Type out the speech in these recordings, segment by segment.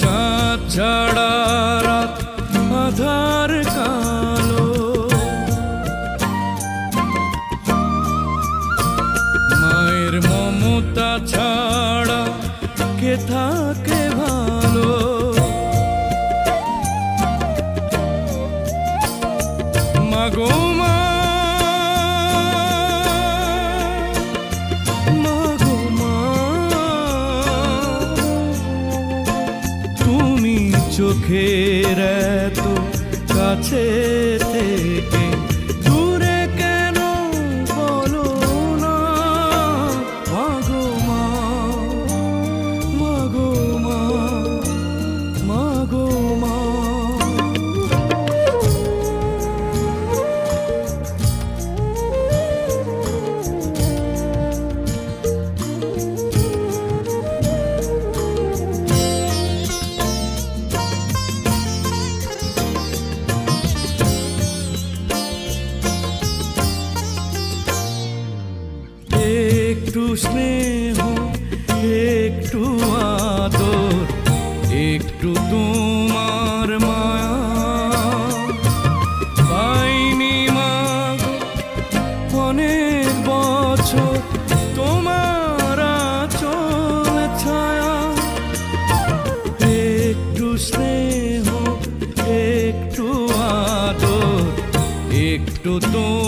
চাঁদ ছাড়া রাত আধার কালো। মায়ের মমতা ছাড়া কে থাকে ভালো? মাগো মা চোখের এত কাছে থেকে স্নেহ, একটু আদর, একটু তোমার মায়া। পাইনি মাগো অনেক বছর তোমার চল ছায়া। একটু স্নেহ, একটু আদর, একটু তোমার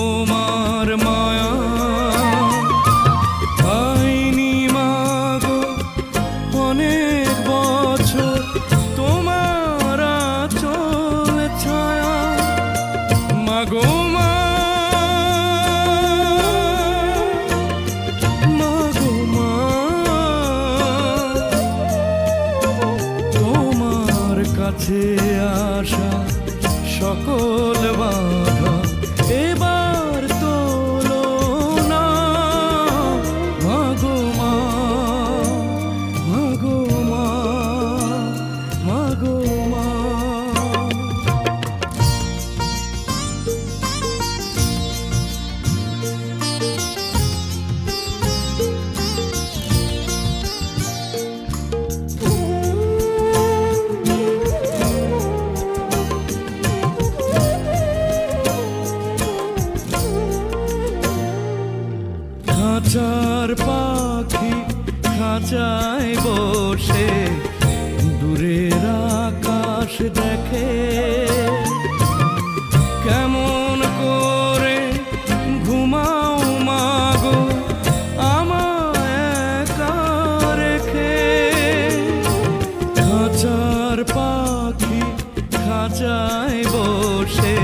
কাছে আসা সকল বাধা। খাঁচার পাখি খাঁচায় বসে দূরের আকাশ দেখে। কেমন করে ঘুমাও মাগো একা রেখে। খাঁচার পাখি খাঁচায় বসে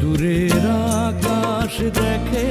দূরের আকাশ দেখে।